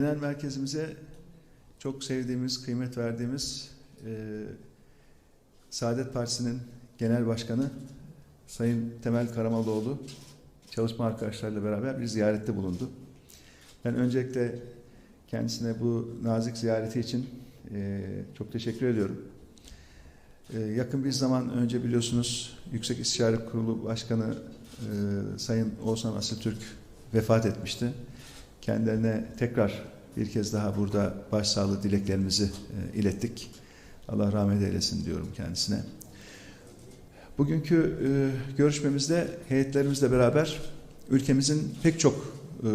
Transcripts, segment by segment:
Genel merkezimize çok sevdiğimiz, kıymet verdiğimiz e, Saadet Partisi'nin genel başkanı Sayın Temel Karamaloğlu çalışma arkadaşlarıyla beraber bir ziyarette bulundu. Ben öncelikle kendisine bu nazik ziyareti için e, çok teşekkür ediyorum. E, yakın bir zaman önce biliyorsunuz Yüksek İstişare Kurulu Başkanı e, Sayın Oğuzhan Asatürk vefat etmişti. Kendilerine tekrar bir kez daha burada başsağlığı dileklerimizi e, ilettik. Allah rahmet eylesin diyorum kendisine. Bugünkü e, görüşmemizde heyetlerimizle beraber ülkemizin pek çok e,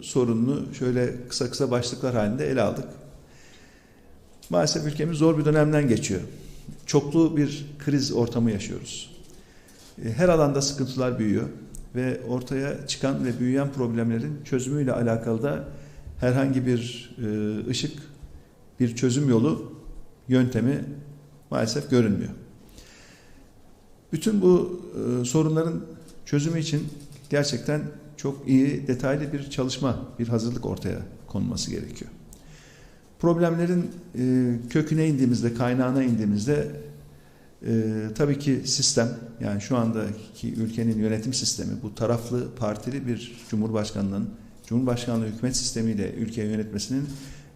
sorununu şöyle kısa kısa başlıklar halinde ele aldık. Maalesef ülkemiz zor bir dönemden geçiyor. Çoklu bir kriz ortamı yaşıyoruz. E, her alanda sıkıntılar büyüyor ve ortaya çıkan ve büyüyen problemlerin çözümüyle alakalı da herhangi bir e, ışık, bir çözüm yolu, yöntemi maalesef görünmüyor. Bütün bu e, sorunların çözümü için gerçekten çok iyi, detaylı bir çalışma, bir hazırlık ortaya konulması gerekiyor. Problemlerin e, köküne indiğimizde, kaynağına indiğimizde e, tabii ki sistem, yani şu andaki ülkenin yönetim sistemi, bu taraflı, partili bir cumhurbaşkanlığının, cumhurbaşkanlığı hükümet sistemiyle ülkeyi yönetmesinin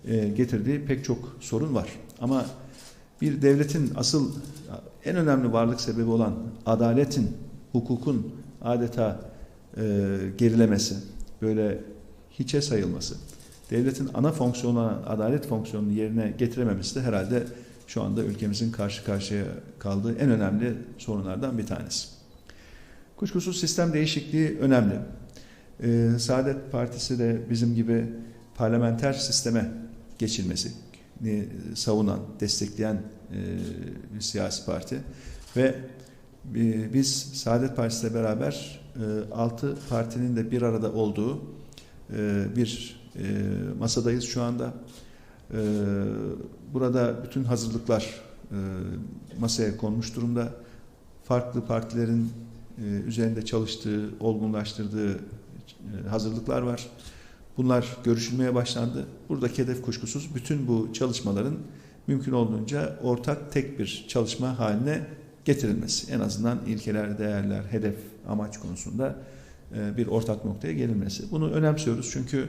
e, getirdiği pek çok sorun var. Ama bir devletin asıl en önemli varlık sebebi olan adaletin, hukukun adeta e, gerilemesi, böyle hiçe sayılması, devletin ana fonksiyonu adalet fonksiyonunu yerine getirememesi de herhalde şu anda ülkemizin karşı karşıya kaldığı en önemli sorunlardan bir tanesi. Kuşkusuz sistem değişikliği önemli. Ee, Saadet Partisi de bizim gibi parlamenter sisteme geçilmesini savunan, destekleyen e, bir siyasi parti ve e, biz Saadet Partisi ile beraber e, altı partinin de bir arada olduğu e, bir e, masadayız şu anda. E, burada bütün hazırlıklar e, masaya konmuş durumda. Farklı partilerin e, üzerinde çalıştığı, olgunlaştırdığı e, hazırlıklar var. Bunlar görüşülmeye başlandı. Buradaki hedef kuşkusuz bütün bu çalışmaların mümkün olduğunca ortak tek bir çalışma haline getirilmesi. En azından ilkeler, değerler, hedef, amaç konusunda e, bir ortak noktaya gelinmesi. Bunu önemsiyoruz çünkü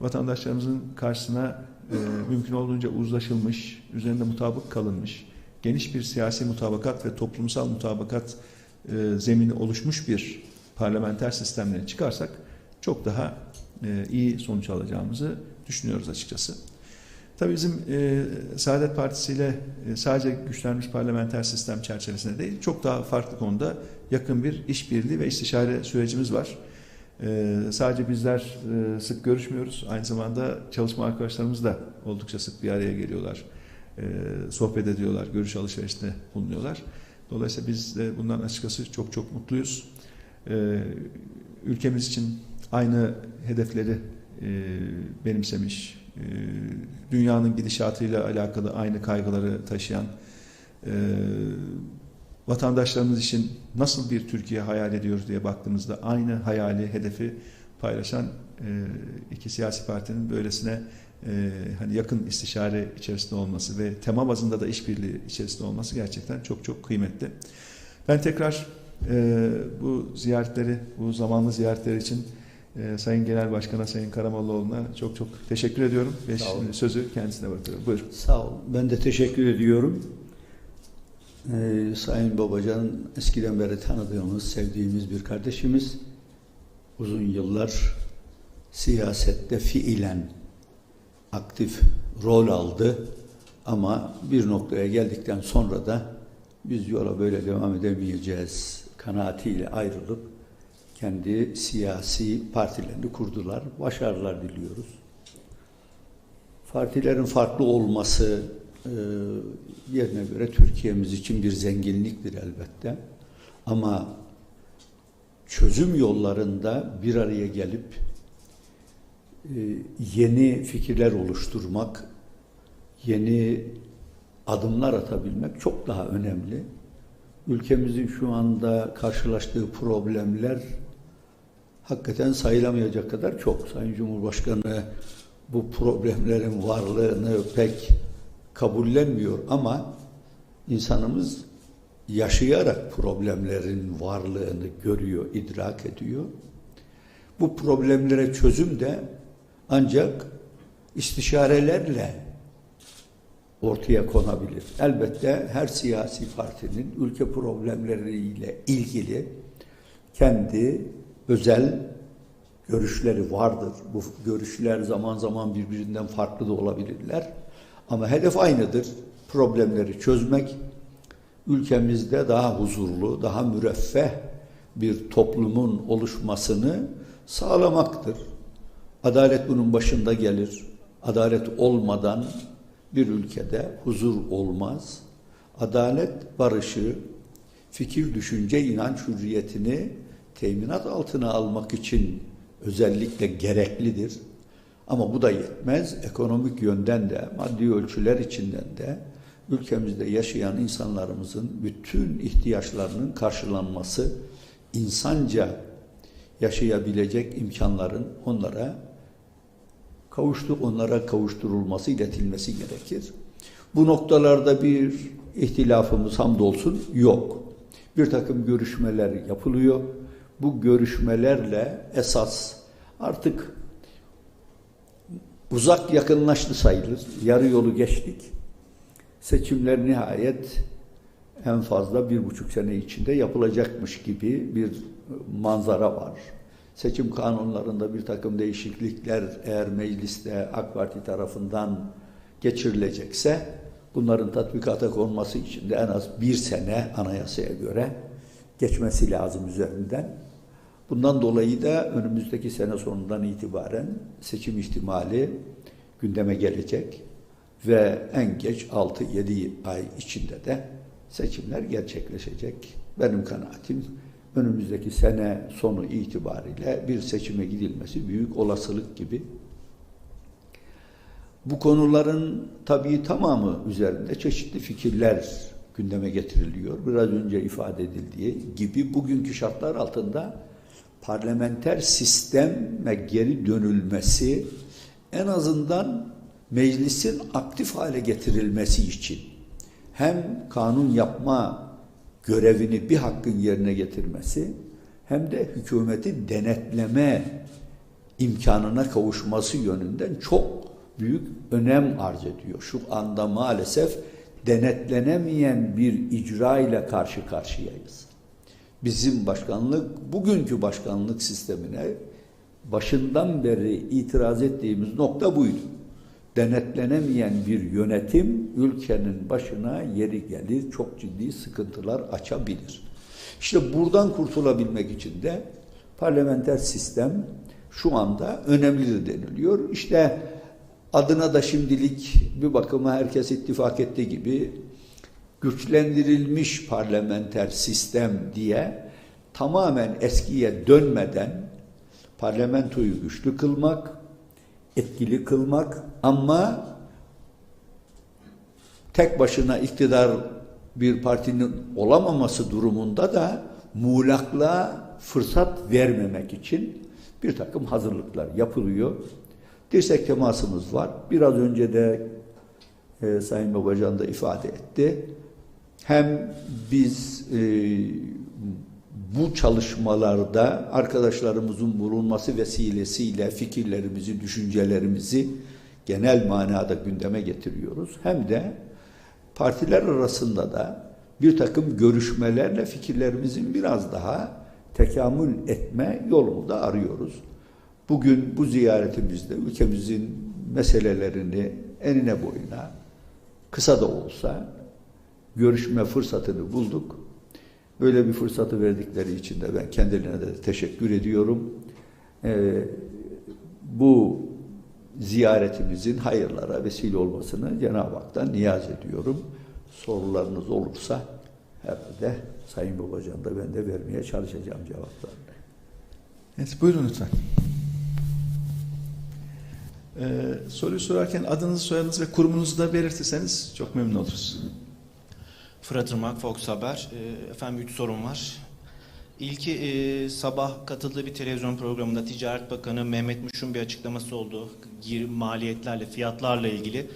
vatandaşlarımızın karşısına e, mümkün olduğunca uzlaşılmış, üzerinde mutabık kalınmış, geniş bir siyasi mutabakat ve toplumsal mutabakat e, zemini oluşmuş bir parlamenter sistemle çıkarsak çok daha e, iyi sonuç alacağımızı düşünüyoruz açıkçası. Tabii bizim e, Saadet Partisi ile e, sadece güçlenmiş parlamenter sistem çerçevesinde değil, çok daha farklı konuda yakın bir işbirliği ve istişare sürecimiz var. E, sadece bizler e, sık görüşmüyoruz, aynı zamanda çalışma arkadaşlarımız da oldukça sık bir araya geliyorlar, e, sohbet ediyorlar, görüş alışverişinde bulunuyorlar. Dolayısıyla biz de bundan açıkçası çok çok mutluyuz. E, ülkemiz için aynı hedefleri e, benimsemiş, e, dünyanın gidişatıyla alakalı aynı kaygıları taşıyan, vatandaşlarımız için nasıl bir Türkiye hayal ediyoruz diye baktığımızda aynı hayali, hedefi paylaşan e, iki siyasi partinin böylesine e, hani yakın istişare içerisinde olması ve tema bazında da işbirliği içerisinde olması gerçekten çok çok kıymetli. Ben tekrar e, bu ziyaretleri, bu zamanlı ziyaretler için e, Sayın Genel Başkan'a, Sayın Karamollaoğlu'na çok çok teşekkür ediyorum ve şimdi sözü kendisine bırakıyorum. Buyurun. Sağ ol. Ben de teşekkür ediyorum. Ee, Sayın Babacan eskiden beri tanıdığımız, sevdiğimiz bir kardeşimiz. Uzun yıllar siyasette fiilen aktif rol aldı. Ama bir noktaya geldikten sonra da biz yola böyle devam edemeyeceğiz kanaatiyle ayrılıp kendi siyasi partilerini kurdular. Başarılar diliyoruz. Partilerin farklı olması yerine göre Türkiye'miz için bir zenginliktir elbette. Ama çözüm yollarında bir araya gelip e, yeni fikirler oluşturmak, yeni adımlar atabilmek çok daha önemli. Ülkemizin şu anda karşılaştığı problemler hakikaten sayılamayacak kadar çok. Sayın Cumhurbaşkanı bu problemlerin varlığını pek kabullenmiyor ama insanımız yaşayarak problemlerin varlığını görüyor, idrak ediyor. Bu problemlere çözüm de ancak istişarelerle ortaya konabilir. Elbette her siyasi partinin ülke problemleriyle ilgili kendi özel görüşleri vardır. Bu görüşler zaman zaman birbirinden farklı da olabilirler. Ama hedef aynıdır. Problemleri çözmek, ülkemizde daha huzurlu, daha müreffeh bir toplumun oluşmasını sağlamaktır. Adalet bunun başında gelir. Adalet olmadan bir ülkede huzur olmaz. Adalet barışı, fikir, düşünce, inanç hürriyetini teminat altına almak için özellikle gereklidir. Ama bu da yetmez. Ekonomik yönden de, maddi ölçüler içinden de ülkemizde yaşayan insanlarımızın bütün ihtiyaçlarının karşılanması, insanca yaşayabilecek imkanların onlara kavuştu, onlara kavuşturulması, iletilmesi gerekir. Bu noktalarda bir ihtilafımız hamdolsun yok. Bir takım görüşmeler yapılıyor. Bu görüşmelerle esas artık uzak yakınlaştı sayılır. Yarı yolu geçtik. Seçimler nihayet en fazla bir buçuk sene içinde yapılacakmış gibi bir manzara var. Seçim kanunlarında bir takım değişiklikler eğer mecliste AK Parti tarafından geçirilecekse bunların tatbikata konması için de en az bir sene anayasaya göre geçmesi lazım üzerinden. Bundan dolayı da önümüzdeki sene sonundan itibaren seçim ihtimali gündeme gelecek ve en geç 6-7 ay içinde de seçimler gerçekleşecek. Benim kanaatim önümüzdeki sene sonu itibariyle bir seçime gidilmesi büyük olasılık gibi. Bu konuların tabii tamamı üzerinde çeşitli fikirler gündeme getiriliyor. Biraz önce ifade edildiği gibi bugünkü şartlar altında parlamenter sisteme geri dönülmesi en azından meclisin aktif hale getirilmesi için hem kanun yapma görevini bir hakkın yerine getirmesi hem de hükümeti denetleme imkanına kavuşması yönünden çok büyük önem arz ediyor. Şu anda maalesef denetlenemeyen bir icra ile karşı karşıyayız. Bizim başkanlık, bugünkü başkanlık sistemine başından beri itiraz ettiğimiz nokta buydu. Denetlenemeyen bir yönetim ülkenin başına yeri gelir, çok ciddi sıkıntılar açabilir. İşte buradan kurtulabilmek için de parlamenter sistem şu anda önemlidir deniliyor. İşte adına da şimdilik bir bakıma herkes ittifak ettiği gibi güçlendirilmiş parlamenter sistem diye tamamen eskiye dönmeden parlamentoyu güçlü kılmak, etkili kılmak ama tek başına iktidar bir partinin olamaması durumunda da muğlaklığa fırsat vermemek için bir takım hazırlıklar yapılıyor. Dirsek temasımız var. Biraz önce de e, Sayın Babacan da ifade etti. Hem biz e, bu çalışmalarda arkadaşlarımızın bulunması vesilesiyle fikirlerimizi, düşüncelerimizi genel manada gündeme getiriyoruz. Hem de partiler arasında da bir takım görüşmelerle fikirlerimizin biraz daha tekamül etme yolunu da arıyoruz. Bugün bu ziyaretimizde ülkemizin meselelerini enine boyuna kısa da olsa görüşme fırsatını bulduk. Böyle bir fırsatı verdikleri için de ben kendilerine de teşekkür ediyorum. Ee, bu ziyaretimizin hayırlara vesile olmasını Cenab-ı Hak'tan niyaz ediyorum. Sorularınız olursa herhalde Sayın Babacan da ben de vermeye çalışacağım cevaplarını. Evet, buyurun lütfen. Ee, soruyu sorarken adınızı, soyadınızı ve kurumunuzu da belirtirseniz çok memnun oluruz. Fırat Irmak, Fox Haber. Ee, Efendim üç sorum var. İlki e, sabah katıldığı bir televizyon programında Ticaret Bakanı Mehmet Muş'un bir açıklaması oldu. Gir maliyetlerle, fiyatlarla ilgili.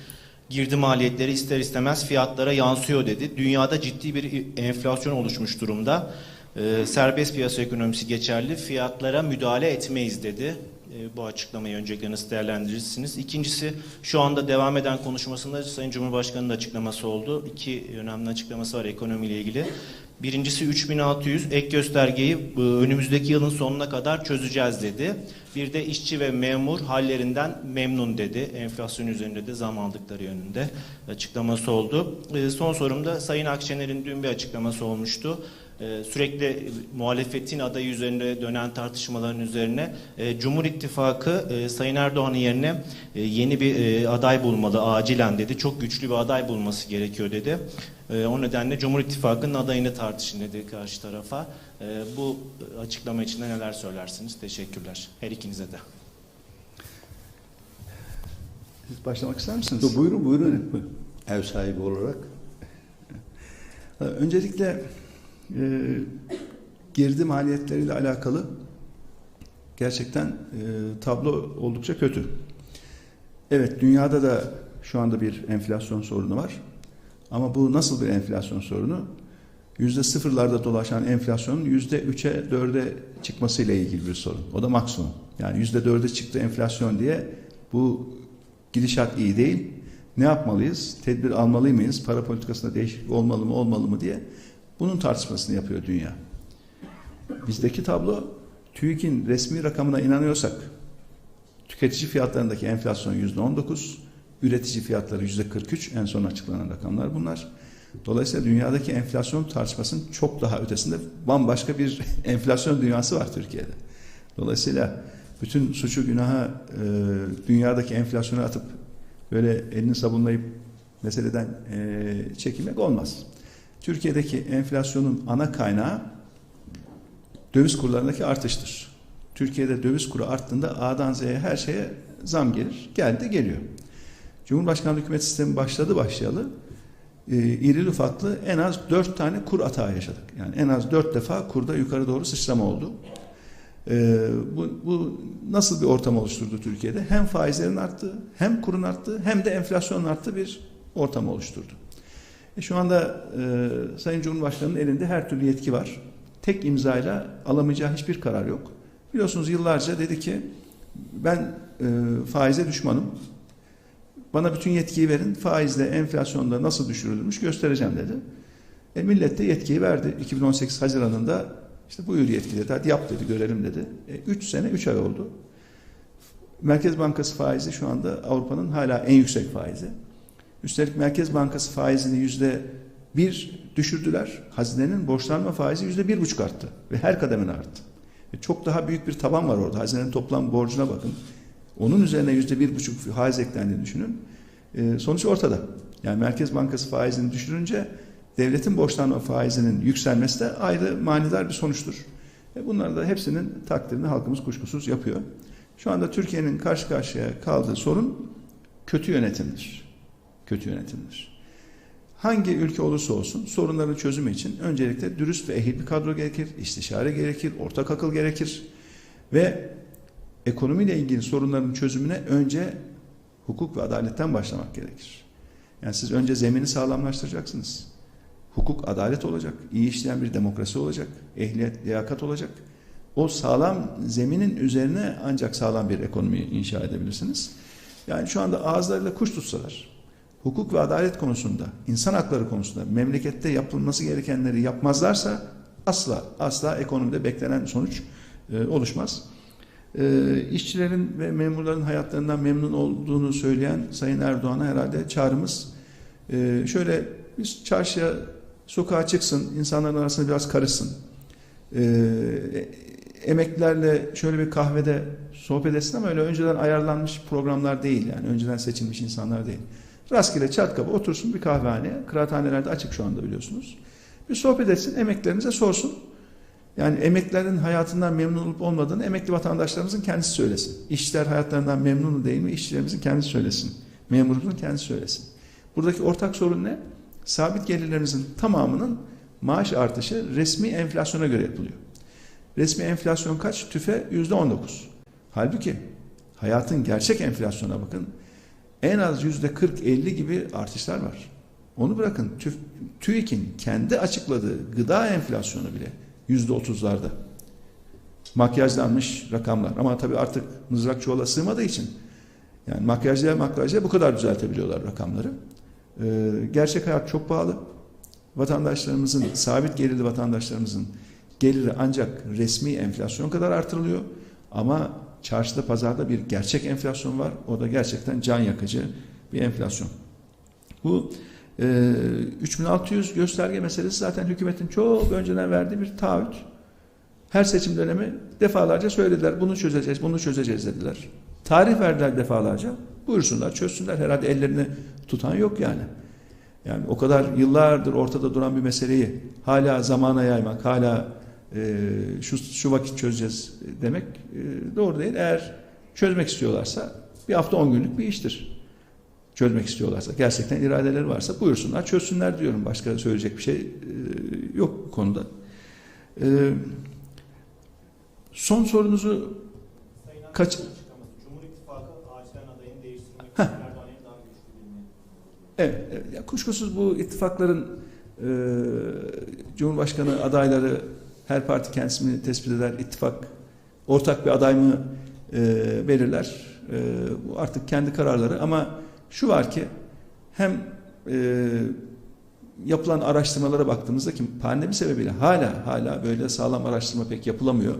Girdi maliyetleri ister istemez fiyatlara yansıyor dedi. Dünyada ciddi bir enflasyon oluşmuş durumda. E, serbest piyasa ekonomisi geçerli, fiyatlara müdahale etmeyiz dedi. E, bu açıklamayı öncelikle nasıl değerlendirirsiniz? İkincisi şu anda devam eden konuşmasında Sayın Cumhurbaşkanı'nın açıklaması oldu. İki önemli açıklaması var ekonomiyle ilgili. Birincisi 3600 ek göstergeyi e, önümüzdeki yılın sonuna kadar çözeceğiz dedi. Bir de işçi ve memur hallerinden memnun dedi. Enflasyon üzerinde de zam aldıkları yönünde açıklaması oldu. E, Son sorumda Sayın Akşener'in dün bir açıklaması olmuştu. E, Sürekli muhalefetin adayı üzerinde dönen tartışmaların üzerine e, Cumhur İttifakı e, Sayın Erdoğan'ın yerine e, yeni bir e, aday bulmalı acilen dedi. Çok güçlü bir aday bulması gerekiyor dedi. E, O nedenle Cumhur İttifakı'nın adayını tartışın dedi karşı tarafa. E, Bu açıklama için de neler söylersiniz? Teşekkürler. Her ikinize de. Siz başlamak ister misiniz? Buyurun buyurun. buyurun. Ev sahibi olarak. Öncelikle e, girdi maliyetleriyle alakalı gerçekten e, tablo oldukça kötü. Evet dünyada da şu anda bir enflasyon sorunu var. Ama bu nasıl bir enflasyon sorunu? Yüzde sıfırlarda dolaşan enflasyonun yüzde üçe dörde çıkmasıyla ilgili bir sorun. O da maksimum. Yani yüzde dörde çıktı enflasyon diye bu gidişat iyi değil. Ne yapmalıyız? Tedbir almalı mıyız? Para politikasında değişiklik olmalı mı olmalı mı diye bunun tartışmasını yapıyor dünya. Bizdeki tablo TÜİK'in resmi rakamına inanıyorsak tüketici fiyatlarındaki enflasyon yüzde on dokuz, üretici fiyatları yüzde kırk üç en son açıklanan rakamlar bunlar. Dolayısıyla dünyadaki enflasyon tartışmasının çok daha ötesinde bambaşka bir enflasyon dünyası var Türkiye'de. Dolayısıyla bütün suçu günaha e, dünyadaki enflasyona atıp böyle elini sabunlayıp meseleden e, çekilmek olmaz. Türkiye'deki enflasyonun ana kaynağı döviz kurlarındaki artıştır. Türkiye'de döviz kuru arttığında A'dan Z'ye her şeye zam gelir. Geldi geliyor. Cumhurbaşkanlığı hükümet sistemi başladı başlayalı e, irili ufaklı en az dört tane kur atağı yaşadık. Yani en az dört defa kurda yukarı doğru sıçrama oldu. E, bu, bu nasıl bir ortam oluşturdu Türkiye'de? Hem faizlerin arttığı, hem kurun arttığı, hem de enflasyonun arttığı bir ortam oluşturdu. E şu anda e, Sayın Cumhurbaşkanı'nın elinde her türlü yetki var. Tek imzayla alamayacağı hiçbir karar yok. Biliyorsunuz yıllarca dedi ki ben e, faize düşmanım. Bana bütün yetkiyi verin. Faizle, enflasyonda nasıl düşürülmüş göstereceğim dedi. E, millet de yetkiyi verdi. 2018 Haziran'ında işte buyur yetki dedi. Hadi yap dedi, görelim dedi. 3 e, sene, 3 ay oldu. Merkez Bankası faizi şu anda Avrupa'nın hala en yüksek faizi. Üstelik Merkez Bankası faizini yüzde bir düşürdüler. Hazinenin borçlanma faizi yüzde bir buçuk arttı. Ve her kademede arttı. Ve çok daha büyük bir taban var orada. Hazinenin toplam borcuna bakın. Onun üzerine yüzde bir buçuk faiz eklendiğini düşünün. E, sonuç ortada. Yani Merkez Bankası faizini düşürünce devletin borçlanma faizinin yükselmesi de ayrı manidar bir sonuçtur. E, bunlar da hepsinin takdirini halkımız kuşkusuz yapıyor. Şu anda Türkiye'nin karşı karşıya kaldığı sorun kötü yönetimdir. Kötü yönetimdir. Hangi ülke olursa olsun sorunların çözümü için öncelikle dürüst ve ehil bir kadro gerekir, istişare gerekir, ortak akıl gerekir ve ekonomiyle ilgili sorunların çözümüne önce hukuk ve adaletten başlamak gerekir. Yani siz önce zemini sağlamlaştıracaksınız. Hukuk, adalet olacak, iyi işleyen bir demokrasi olacak, ehliyet, liyakat olacak. O sağlam zeminin üzerine ancak sağlam bir ekonomi inşa edebilirsiniz. Yani şu anda ağızlarıyla kuş tutsalar, hukuk ve adalet konusunda, insan hakları konusunda memlekette yapılması gerekenleri yapmazlarsa asla asla ekonomide beklenen sonuç e, oluşmaz. E, işçilerin ve memurların hayatlarından memnun olduğunu söyleyen Sayın Erdoğan'a herhalde çağrımız e, şöyle biz çarşıya sokağa çıksın, insanların arasında biraz karışsın. E, emeklilerle şöyle bir kahvede sohbet etsin ama öyle önceden ayarlanmış programlar değil yani önceden seçilmiş insanlar değil. Rastgele çat kapı otursun bir kahvehane. Kıraathanelerde açık şu anda biliyorsunuz. Bir sohbet etsin, emeklerimize sorsun. Yani emeklerin hayatından memnun olup olmadığını emekli vatandaşlarımızın kendisi söylesin. İşçiler hayatlarından memnun mu değil mi? İşçilerimizin kendisi söylesin. Memurumuzun kendisi söylesin. Buradaki ortak sorun ne? Sabit gelirlerimizin tamamının maaş artışı resmi enflasyona göre yapılıyor. Resmi enflasyon kaç? TÜFE yüzde 19. Halbuki hayatın gerçek enflasyona bakın. En az yüzde 40-50 gibi artışlar var. Onu bırakın. TÜF, TÜİK'in kendi açıkladığı gıda enflasyonu bile yüzde 30'larda. Makyajlanmış rakamlar. Ama tabii artık mızrak çuvala sığmadığı için yani makyajla makyajla bu kadar düzeltebiliyorlar rakamları. Ee, gerçek hayat çok pahalı. Vatandaşlarımızın, sabit gelirli vatandaşlarımızın geliri ancak resmi enflasyon kadar artırılıyor. Ama çarşıda, pazarda bir gerçek enflasyon var. O da gerçekten can yakıcı bir enflasyon. Bu e, 3600 gösterge meselesi zaten hükümetin çok önceden verdiği bir taahhüt. Her seçim dönemi defalarca söylediler. Bunu çözeceğiz, bunu çözeceğiz dediler. Tarih verdiler defalarca. Buyursunlar, çözsünler. Herhalde ellerini tutan yok yani. Yani o kadar yıllardır ortada duran bir meseleyi hala zamana yaymak, hala e, şu, şu vakit çözeceğiz demek e, doğru değil. Eğer çözmek istiyorlarsa bir hafta on günlük bir iştir. Çözmek istiyorlarsa, gerçekten iradeleri varsa buyursunlar, çözsünler diyorum. Başka söyleyecek bir şey e, yok bu konuda. E, son sorunuzu kaç... Heh. Evet, evet. Ya kuşkusuz bu ittifakların e, Cumhurbaşkanı adayları her parti kendisini tespit eder, ittifak ortak bir aday mı e, belirler. E, bu artık kendi kararları ama şu var ki hem e, yapılan araştırmalara baktığımızda ki pandemi sebebiyle hala hala böyle sağlam araştırma pek yapılamıyor.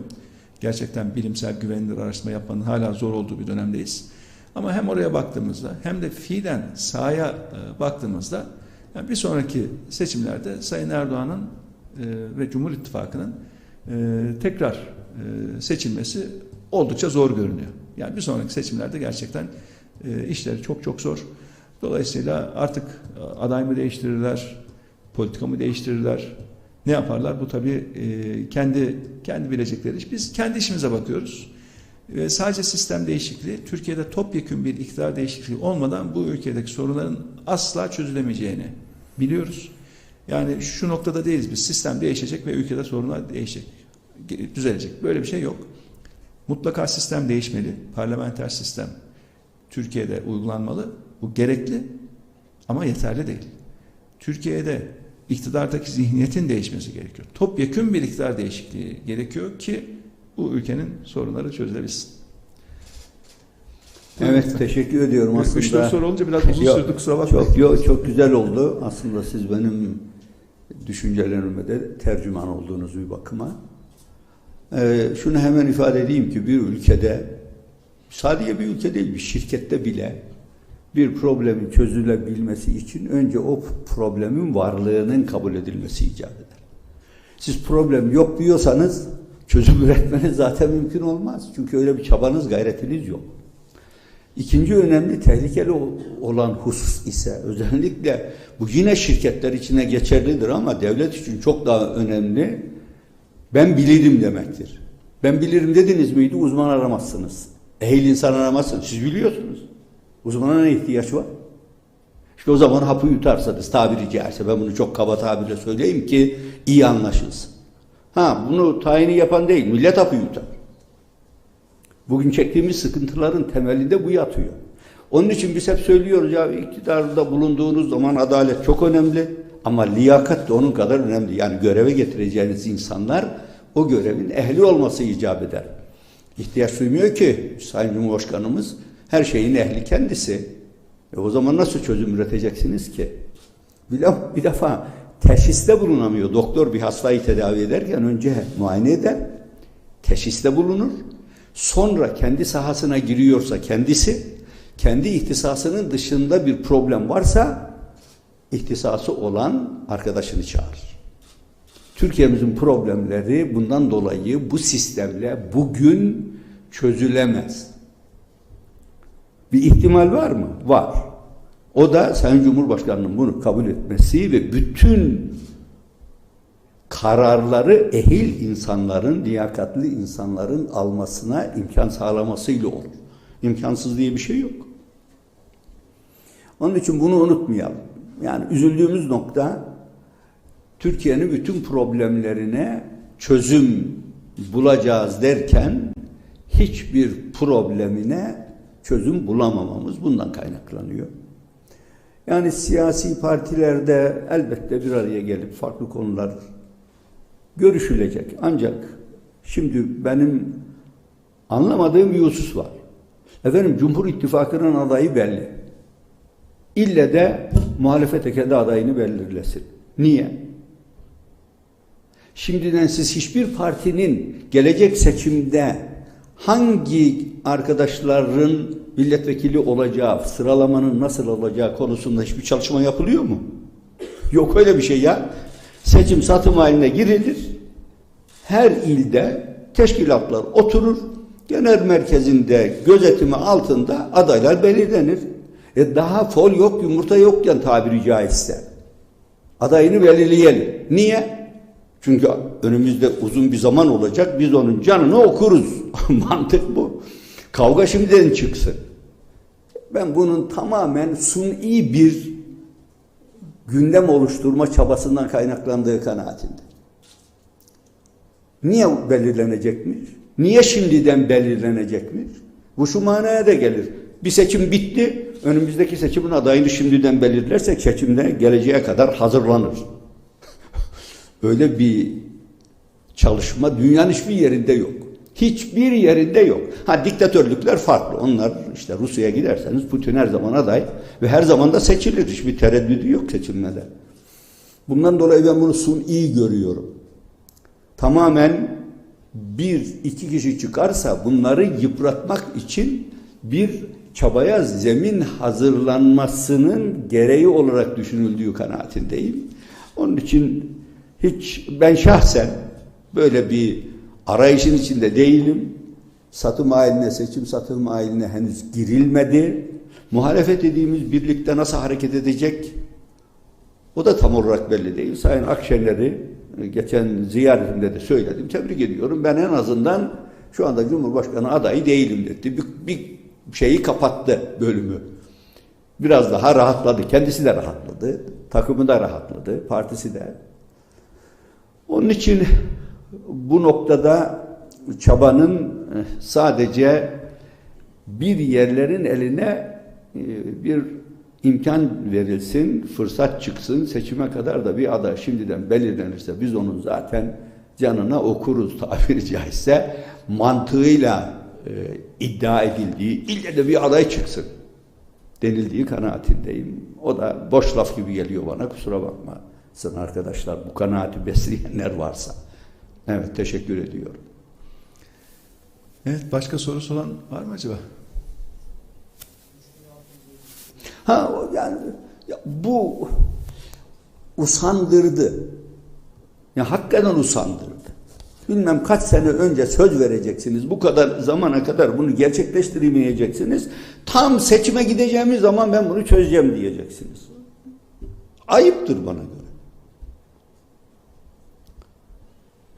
Gerçekten bilimsel güvenilir araştırma yapmanın hala zor olduğu bir dönemdeyiz. Ama hem oraya baktığımızda hem de fiilen sahaya e, baktığımızda yani bir sonraki seçimlerde Sayın Erdoğan'ın ve Cumhur İttifakı'nın e, tekrar e, seçilmesi oldukça zor görünüyor. Yani bir sonraki seçimlerde gerçekten e, işleri çok çok zor. Dolayısıyla artık e, aday mı değiştirirler, politika mı değiştirirler, ne yaparlar? Bu tabii e, kendi kendi bilecekleri iş. Biz kendi işimize bakıyoruz. Ve sadece sistem değişikliği, Türkiye'de topyekun bir iktidar değişikliği olmadan bu ülkedeki sorunların asla çözülemeyeceğini biliyoruz. Yani şu noktada değiliz biz. Sistem değişecek ve ülkede sorunlar değişecek, düzelecek. Böyle bir şey yok. Mutlaka sistem değişmeli. Parlamenter sistem Türkiye'de uygulanmalı. Bu gerekli ama yeterli değil. Türkiye'de iktidardaki zihniyetin değişmesi gerekiyor. Topyekun bir iktidar değişikliği gerekiyor ki bu ülkenin sorunları çözülebilsin. Evet teşekkür ediyorum aslında. Üç soru olunca biraz uzun sürdü kusura bakmayın. Çok, yok, çok güzel oldu. Aslında siz benim düşüncelerime de tercüman olduğunuz bir bakıma. Ee, şunu hemen ifade edeyim ki bir ülkede sadece bir ülke değil bir şirkette bile bir problemin çözülebilmesi için önce o problemin varlığının kabul edilmesi icap eder. Siz problem yok diyorsanız çözüm üretmeniz zaten mümkün olmaz. Çünkü öyle bir çabanız, gayretiniz yok. İkinci önemli tehlikeli olan husus ise özellikle bu yine şirketler içine geçerlidir ama devlet için çok daha önemli ben bilirim demektir. Ben bilirim dediniz miydi uzman aramazsınız. Ehil insan aramazsınız. Siz biliyorsunuz. Uzmana ne ihtiyaç var? İşte o zaman hapı yutarsanız tabiri caizse ben bunu çok kaba tabirle söyleyeyim ki iyi anlaşılsın. Ha bunu tayini yapan değil millet hapı yutar. Bugün çektiğimiz sıkıntıların temelinde bu yatıyor. Onun için biz hep söylüyoruz ya iktidarda bulunduğunuz zaman adalet çok önemli ama liyakat da onun kadar önemli. Yani göreve getireceğiniz insanlar o görevin ehli olması icap eder. İhtiyaç duymuyor ki Sayın Cumhurbaşkanımız her şeyin ehli kendisi. E o zaman nasıl çözüm üreteceksiniz ki? Bir, laf, bir defa teşhiste bulunamıyor. Doktor bir hastayı tedavi ederken önce muayene eder, teşhiste bulunur. Sonra kendi sahasına giriyorsa kendisi, kendi ihtisasının dışında bir problem varsa ihtisası olan arkadaşını çağırır. Türkiye'mizin problemleri bundan dolayı bu sistemle bugün çözülemez. Bir ihtimal var mı? Var. O da Sayın Cumhurbaşkanı'nın bunu kabul etmesi ve bütün kararları ehil insanların, liyakatli insanların almasına imkan sağlamasıyla olur. İmkansız diye bir şey yok. Onun için bunu unutmayalım. Yani üzüldüğümüz nokta Türkiye'nin bütün problemlerine çözüm bulacağız derken hiçbir problemine çözüm bulamamamız bundan kaynaklanıyor. Yani siyasi partilerde elbette bir araya gelip farklı konular görüşülecek. Ancak şimdi benim anlamadığım bir husus var. Efendim Cumhur İttifakı'nın adayı belli. İlle de muhalefete kendi adayını belirlesin. Niye? Şimdiden siz hiçbir partinin gelecek seçimde hangi arkadaşların milletvekili olacağı, sıralamanın nasıl olacağı konusunda hiçbir çalışma yapılıyor mu? Yok öyle bir şey ya. Seçim satım haline girilir. Her ilde teşkilatlar oturur. Genel merkezinde gözetimi altında adaylar belirlenir. E daha fol yok, yumurta yokken tabiri caizse. Adayını belirleyelim. Niye? Çünkü önümüzde uzun bir zaman olacak. Biz onun canını okuruz. Mantık bu. Kavga şimdiden çıksın. Ben bunun tamamen suni bir gündem oluşturma çabasından kaynaklandığı kanaatinde. Niye belirlenecekmiş? Niye şimdiden belirlenecekmiş? Bu şu manaya da gelir. Bir seçim bitti. Önümüzdeki seçimin adayını şimdiden belirlersek seçimde geleceğe kadar hazırlanır. Öyle bir çalışma dünyanın hiçbir yerinde yok. Hiçbir yerinde yok. Ha diktatörlükler farklı. Onlar işte Rusya'ya giderseniz Putin her zaman aday ve her zaman da seçilir. Hiçbir tereddüdü yok seçilmede. Bundan dolayı ben bunu suni görüyorum. Tamamen bir iki kişi çıkarsa bunları yıpratmak için bir çabaya zemin hazırlanmasının gereği olarak düşünüldüğü kanaatindeyim. Onun için hiç ben şahsen böyle bir arayışın içinde değilim. Satım haline, seçim satım haline henüz girilmedi. Muhalefet dediğimiz birlikte nasıl hareket edecek? O da tam olarak belli değil. Sayın Akşener'i geçen ziyaretimde de söyledim. Tebrik ediyorum. Ben en azından şu anda Cumhurbaşkanı adayı değilim dedi. Bir, bir şeyi kapattı bölümü. Biraz daha rahatladı. Kendisi de rahatladı. Takımı da rahatladı. Partisi de. Onun için bu noktada çabanın sadece bir yerlerin eline e, bir imkan verilsin, fırsat çıksın, seçime kadar da bir aday şimdiden belirlenirse biz onun zaten canına okuruz tabiri caizse mantığıyla e, iddia edildiği ille de bir aday çıksın denildiği kanaatindeyim. O da boş laf gibi geliyor bana kusura bakmasın arkadaşlar bu kanaati besleyenler varsa. Evet teşekkür ediyorum. Evet başka sorusu olan var mı acaba? Ha yani ya bu usandırdı. Ya hakikaten usandırdı. Bilmem kaç sene önce söz vereceksiniz. Bu kadar zamana kadar bunu gerçekleştiremeyeceksiniz. Tam seçime gideceğimiz zaman ben bunu çözeceğim diyeceksiniz. Ayıptır bana göre.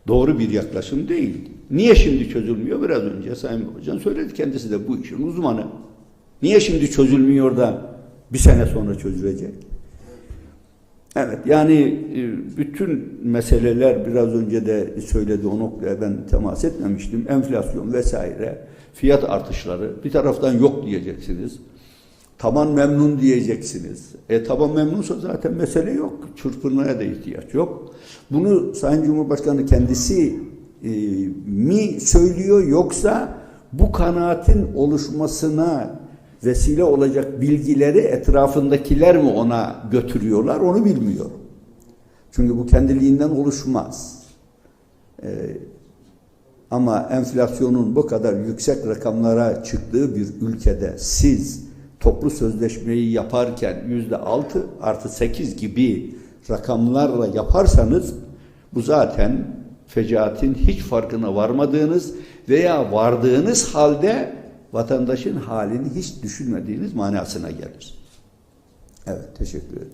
Doğru bir yaklaşım değil. Niye şimdi çözülmüyor? Biraz önce Sayın Babacan söyledi. Kendisi de bu işin uzmanı. Niye şimdi çözülmüyor da bir sene sonra çözülecek? Evet yani e, bütün meseleler biraz önce de söyledi o noktaya ben temas etmemiştim. Enflasyon vesaire, fiyat artışları bir taraftan yok diyeceksiniz. Taban memnun diyeceksiniz. E taban memnunsa zaten mesele yok. Çırpınmaya da ihtiyaç yok. Bunu Sayın Cumhurbaşkanı kendisi e, mi söylüyor yoksa bu kanaatin oluşmasına vesile olacak bilgileri etrafındakiler mi ona götürüyorlar onu bilmiyorum. Çünkü bu kendiliğinden oluşmaz. Ee, ama enflasyonun bu kadar yüksek rakamlara çıktığı bir ülkede siz toplu sözleşmeyi yaparken yüzde altı artı sekiz gibi rakamlarla yaparsanız bu zaten fecaatin hiç farkına varmadığınız veya vardığınız halde vatandaşın halini hiç düşünmediğiniz manasına gelir. Evet, teşekkür ederim.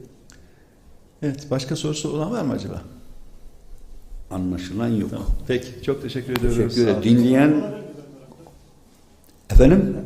Evet, başka sorusu olan var mı acaba? Anlaşılan yok. Tamam. Peki, çok teşekkür ediyoruz. Teşekkür ederim. Dinleyen efendim?